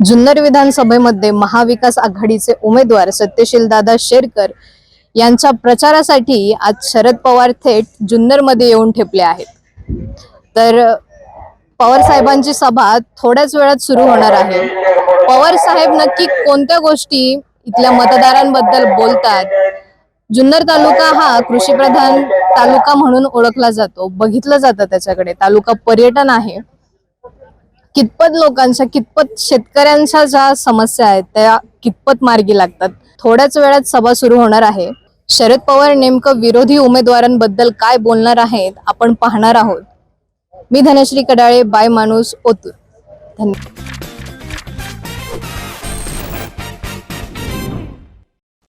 जुन्नर विधानसभेमध्ये महाविकास आघाडीचे उमेदवार सत्यशील दादा शेरकर यांच्या प्रचारासाठी आज शरद पवार थेट जुन्नरमध्ये येऊन ठेपले आहेत. तर पवार साहेबांची सभा थोड्याच वेळात सुरू होणार आहे. पवार साहेब नक्की कोणत्या गोष्टी इथल्या मतदारांबद्दल बोलतात? जुन्नर तालुका हा कृषीप्रधान तालुका म्हणून ओळखला जातो. बघितलं जातं त्याच्याकडे. तालुका पर्यटन आहे. कितपत लोकांच्या कितपत शेतकऱ्यांच्या ज्या समस्या आहेत त्या कितपत मार्गी लागतात? थोड्याच वेळात सभा सुरू होणार आहे. शरद पवार नेमकं विरोधी उमेदवारांबद्दल काय बोलणार आहेत आपण पाहणार आहोत. मी धनश्री कडाळे बाय माणूस ओतूर. धन्यवाद.